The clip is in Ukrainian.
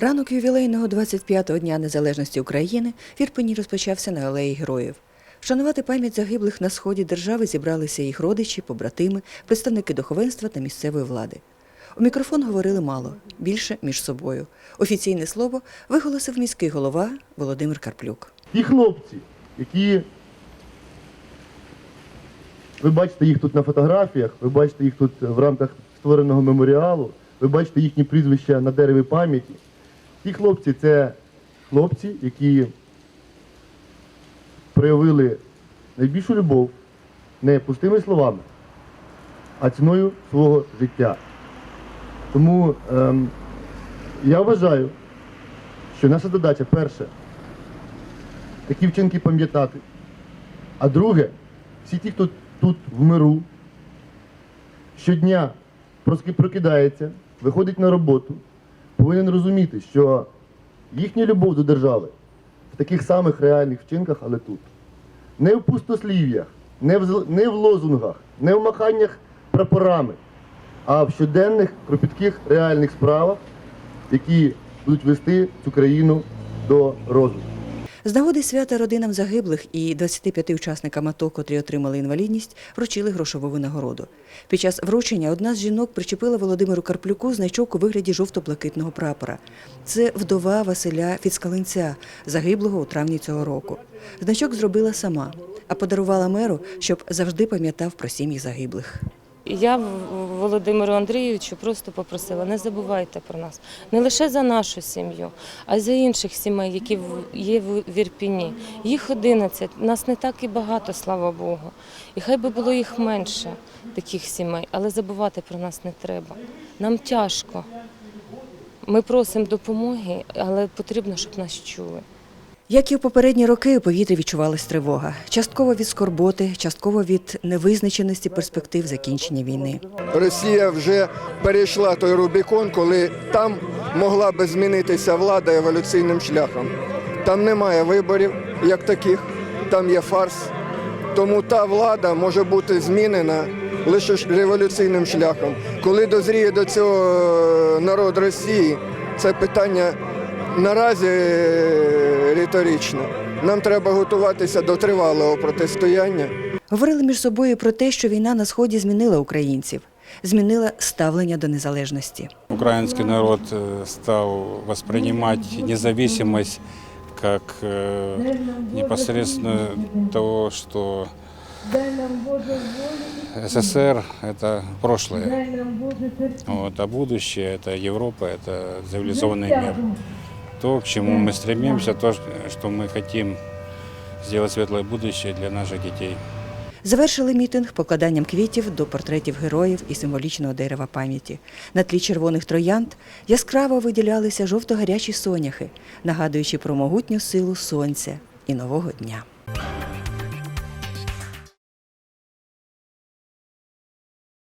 Ранок ювілейного 25-го дня незалежності України в Ірпені розпочався на алеї героїв. Вшанувати пам'ять загиблих на сході держави зібралися їх родичі, побратими, представники духовенства та місцевої влади. У мікрофон говорили мало, більше між собою. Офіційне слово виголосив міський голова Володимир Карплюк. Ті хлопці, які ви бачите їх тут на фотографіях, ви бачите їх тут в рамках створеного меморіалу, ви бачите їхні прізвища на дереві пам'яті. Ті хлопці це хлопці, які проявили найбільшу любов не пустими словами, а ціною свого життя. Тому ем, я вважаю, що наша задача перше такі вчинки пам'ятати. А друге, всі ті, хто тут в миру, щодня прокидається, виходить на роботу, повинен розуміти, що їхня любов до держави в таких самих реальних вчинках, але тут. Не в пустослів'ях, не в, не в лозунгах, не в маханнях прапорами, а в щоденних кропітких реальних справах, які будуть вести цю країну до розвитку. З нагоди свята родинам загиблих і 25 учасникам АТО, котрі отримали інвалідність, вручили грошову винагороду. Під час вручення одна з жінок причепила Володимиру Карплюку значок у вигляді жовто-блакитного прапора. Це вдова Василя Фіцкалинця, загиблого у травні цього року. Значок зробила сама, а подарувала меру, щоб завжди пам'ятав про сім'ї загиблих. Я Володимиру Андрійовичу просто попросила, не забувайте про нас. Не лише за нашу сім'ю, а й за інших сімей, які є в в Ірпіні. Їх 11, нас не так і багато, слава Богу. І хай би було їх менше, таких сімей, але забувати про нас не треба. Нам тяжко. Ми просимо допомоги, але потрібно, щоб нас чули. Як і в попередні роки, у повітрі відчувалась тривога. Частково від скорботи, частково від невизначеності перспектив закінчення війни. Росія вже перейшла той Рубікон, коли там могла би змінитися влада еволюційним шляхом. Там немає виборів як таких, там є фарс. Тому та влада може бути змінена лише революційним шляхом. Коли дозріє до цього е, народ Росії, це питання наразі е, риторичне. Нам треба готуватися до тривалого протистояння. Говорили між собою про те, що війна на сході змінила українців, змінила ставлення до незалежності. Украинский народ э, стал воспринимать независимость как э, непосредственно то, что СССР – это прошлое, вот, а будущее – это Европа, это цивилизованный мир. То, к чему мы стремимся, то, что мы хотим сделать светлое будущее для наших детей. Завершили мітинг покладанням квітів до портретів героїв і символічного дерева пам'яті. На тлі червоних троянд яскраво виділялися жовто-гарячі соняхи, нагадуючи про могутню силу сонця і нового дня.